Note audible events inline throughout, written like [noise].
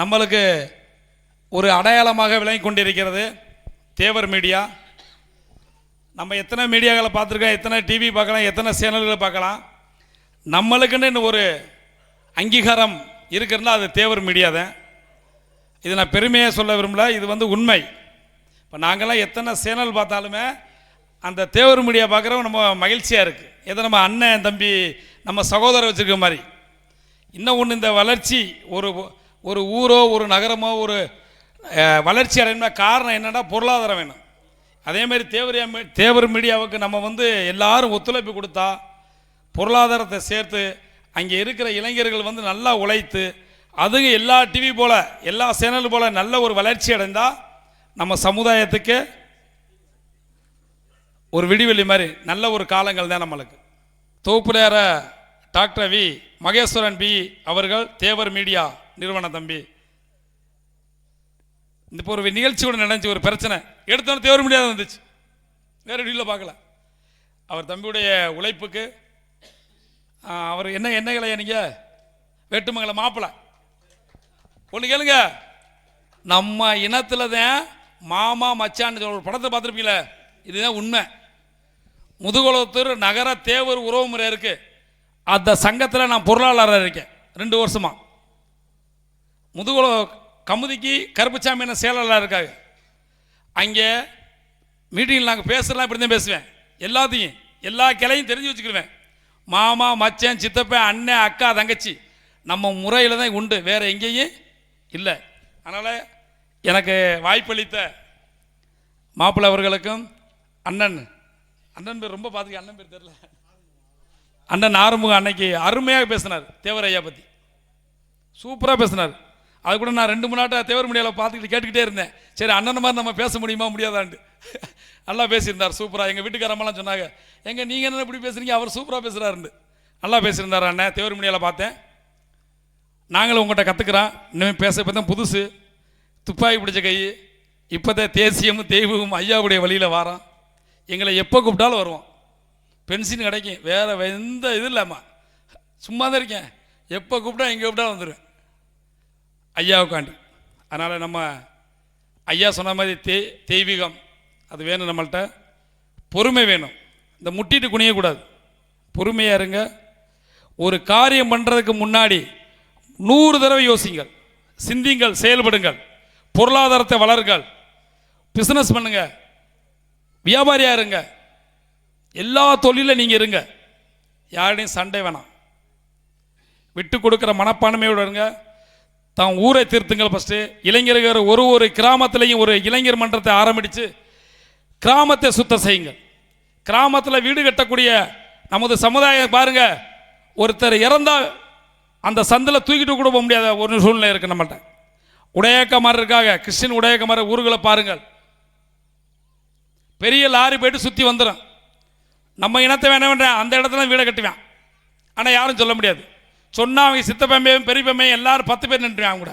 நம்மளுக்கு ஒரு அடையாளமாக விளங்கி கொண்டிருக்கிறது தேவர் மீடியா. நம்ம எத்தனை மீடியாக்களை பார்த்துருக்கோம் எத்தனை டிவி பார்க்கலாம் எத்தனை சேனல்களை பார்க்கலாம். நம்மளுக்குன்னு ஒரு அங்கீகாரம் இருக்கிறதுனா அது தேவர் மீடியா தான். இது நான் பெருமையாக சொல்ல விரும்பல இது வந்து உண்மை. இப்போ நாங்கள்லாம் எத்தனை சேனல் பார்த்தாலுமே அந்த தேவர் மீடியா பார்க்குறவங்க நம்ம மகிழ்ச்சியாக இருக்குது எதை நம்ம அண்ணன் தம்பி நம்ம சகோதரர் வச்சுருக்க மாதிரி. இன்னும் ஒன்று இந்த வளர்ச்சி ஒரு ஒரு ஊரோ ஒரு நகரமோ ஒரு வளர்ச்சி அடையணும்னா காரணம் என்னன்னா பொருளாதாரம் வேணும். அதே மாதிரி தேவர் தேவர் மீடியாவுக்கு நம்ம வந்து எல்லாரும் ஒத்துழைப்பு கொடுத்தா பொருளாதாரத்தை சேர்த்து அங்கே இருக்கிற இளைஞர்கள் வந்து நல்லா உழைத்து அதுங்க எல்லா டிவி போல் எல்லா சேனல் போல் நல்ல ஒரு வளர்ச்சி அடைந்தால் நம்ம சமுதாயத்துக்கு ஒரு விடிவெளி மாதிரி நல்ல ஒரு காலங்கள் தான் நம்மளுக்கு. தொகுப்புலேற டாக்டர் வி மகேஸ்வரன் பி அவர்கள் தேவர் மீடியா. நிறுவன தம்பி. இந்த ஒரு நிகழ்ச்சி நிகழ்ச்சியோட நடந்துச்சு ஒரு பிரச்சனை. எடுத்தோன்னு தேவர முடியாத வந்துச்சு. வேற பார்க்கல. அவர் தம்பியுடைய உழைப்புக்கு அவர் என்ன என்ன கலையா நீங்கள் வேட்டுமங்கல மாப்பிள்ள ஒன்று கேளுங்க. நம்ம இனத்தில் தான் மாமா மச்சான்னு ஒரு படத்தை பார்த்துருப்பீங்களே இதுதான் உண்மை. முதுகுளத்தூர் நகர தேவர் உறவு முறை இருக்கு. அந்த சங்கத்தில் நான் பொருளாளராக இருக்கேன் ரெண்டு வருஷமாக முதுகுள கமுதிக்கு கருப்புச்சாமி என்ன செயலாளராக இருக்காங்க அங்கே மீட்டிங்கில் நாங்கள் பேசுகிறலாம் இப்படி தான் பேசுவேன். எல்லாத்தையும் எல்லா கிளையும் தெரிஞ்சு வச்சுக்கிடுவேன். மாமா மச்சன் சித்தப்பன் அண்ணன் அக்கா தங்கச்சி நம்ம முறையில் தான் உண்டு. வேறு எங்கேயும் இல்லை. அதனால் எனக்கு வாய்ப்பளித்த மாப்பிள்ளை அவர்களுக்கும் அண்ணன் அண்ணன் பேர் ரொம்ப பார்த்துக்க அண்ணன் பேர் தெரில அண்ணன் ஆறுமுகம் அன்னைக்கு அருமையாக பேசினார் தேவரையா ஐயா பற்றி சூப்பராக பேசினார். அது கூட நான் ரெண்டு மூணு நாட்டை தேவர் மீடியாவில் பார்த்துக்கிட்டு கேட்டுக்கிட்டே இருந்தேன். சரி அண்ணன் மாதிரி நம்ம பேச முடியுமா முடியாதான்ட்டு. [laughs] நல்லா பேசியிருந்தார் சூப்பராக எங்கள் வீட்டுக்காரம்மாலாம் சொன்னாங்க எங்கள் நீங்கள் என்ன இப்படி பேசுகிறீங்க அவர் சூப்பராக பேசுகிறாருன்னு நல்லா பேசியிருந்தார் அண்ணன் தேவர் மீடியாவில் பார்த்தேன். நாங்களும் உங்கள்கிட்ட கற்றுக்குறோம் இனிமேல் பேச இப்போ தான் புதுசு. துப்பாக்கி பிடிச்ச கை இப்போ தான் தேசியமும் தெய்வமும் ஐயாவுடைய வழியில் வாரோம். எங்களை எப்போ கூப்பிட்டாலும் வருவோம். பென்ஷன் கிடைக்கும். வேறு எந்த இது இல்லாமல் சும்மா தான் இருக்கேன். எப்போ கூப்பிட்டா எங்கே கூப்பிட்டாலும் வந்துடுவேன் ஐயாவுக்காண்டி அதனால் நம்ம ஐயா சொன்ன மாதிரி தே தெய்வீகம் அது வேணும் நம்மள்கிட்ட பொறுமை வேணும். இந்த முட்டிட்டு குனியக்கூடாது பொறுமையாக இருங்க. ஒரு காரியம் பண்ணுறதுக்கு முன்னாடி நூறு தடவை யோசிங்கள். சிந்திங்கள் செயல்படுங்கள். பொருளாதாரத்தை வளருங்கள். பிஸ்னஸ் பண்ணுங்க. வியாபாரியாக இருங்க. எல்லா தொழிலில் நீங்கள் இருங்க. யாரையும் சண்டை வேணாம். விட்டு கொடுக்குற மனப்பான்மையோடு இருங்க. தான் ஊரை திருத்துங்கள் ஃபஸ்ட்டு இளைஞர்கள் ஒரு ஒரு கிராமத்துலேயும் ஒரு இளைஞர் மன்றத்தை ஆரம்பித்து கிராமத்தை சுத்தம் செய்யுங்கள். கிராமத்தில் வீடு கட்டக்கூடிய நமது சமுதாயம் பாருங்கள் ஒருத்தர் இறந்தால் அந்த சந்தில் தூக்கிட்டு கூட போக முடியாத ஒரு சூழ்நிலை இருக்கு நம்மள்ட்ட. உடையக்கமார் இருக்காங்க கிறிஸ்டின் உடையக்கமார் ஊர்களை பாருங்கள். பெரிய லாரி போயிட்டு சுற்றி வந்துடும் நம்ம இனத்தை வேணாம் அந்த இடத்துல வீடை கட்டுவேன். ஆனால் யாரும் சொல்ல முடியாது. சொன்னால் அவங்க சித்தப்பம்பையும் பெரியப்பம்பையும் எல்லாரும் பத்து பேர் நின்றுவாங்க கூட.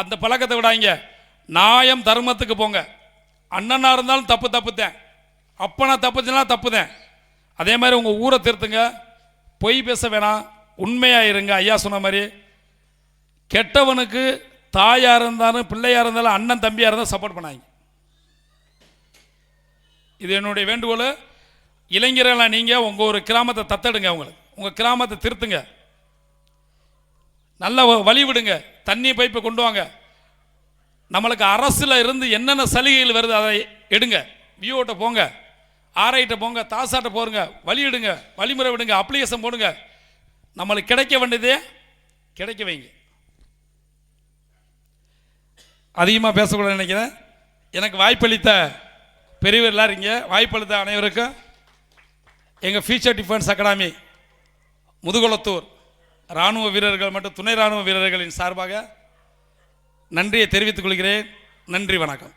அந்த பழக்கத்தை விடாங்க நாயம் தர்மத்துக்கு போங்க. அண்ணனா இருந்தாலும் தப்பு தப்புத்தேன். அப்பனா தப்புச்சுனா தப்புதேன். அதே மாதிரி உங்கள் ஊரை திருத்துங்க. பொய் பேச வேணாம். உண்மையாக இருங்க. ஐயா சொன்ன மாதிரி கெட்டவனுக்கு தாயாக இருந்தாலும் பிள்ளையாக இருந்தாலும் அண்ணன் தம்பியாக இருந்தால் சப்போர்ட் பண்ணாங்க இது என்னுடைய வேண்டுகோள். இளைஞர்களாக நீங்கள் உங்கள் ஒரு கிராமத்தை தத்தெடுங்க அவங்களுக்கு. உங்கள் கிராமத்தை திருத்துங்க. நல்ல வ- வழி விடுங்க தண்ணி பைப்பை கொண்டு வாங்க. நம்மளுக்கு அரசில் இருந்து என்னென்ன சலுகைகள் வருது அதை எடுங்க. விஓட்ட போங்க. ஆர்ஐட்ட போங்க. தாசாட்ட போருங்க. வழி எடுங்க வழிமுறை விடுங்க. அப்ளிகேஷன் போடுங்க. நம்மளுக்கு கிடைக்க வேண்டியதே கிடைக்க வைங்க. அதிகமாக பேசக்கூடாது நினைக்கிறேன். எனக்கு வாய்ப்பளித்த பெரியவர் எல்லாரும் இங்கே? வாய்ப்பளித்த அனைவருக்கும் எங்கள் ஃபியூச்சர் டிஃபென்ஸ் அகாடமி முதுகுளத்தூர் இராணுவ வீரர்கள் மற்றும் துணை இராணுவ வீரர்களின் சார்பாக நன்றியை தெரிவித்துக் கொள்கிறேன். நன்றி வணக்கம்.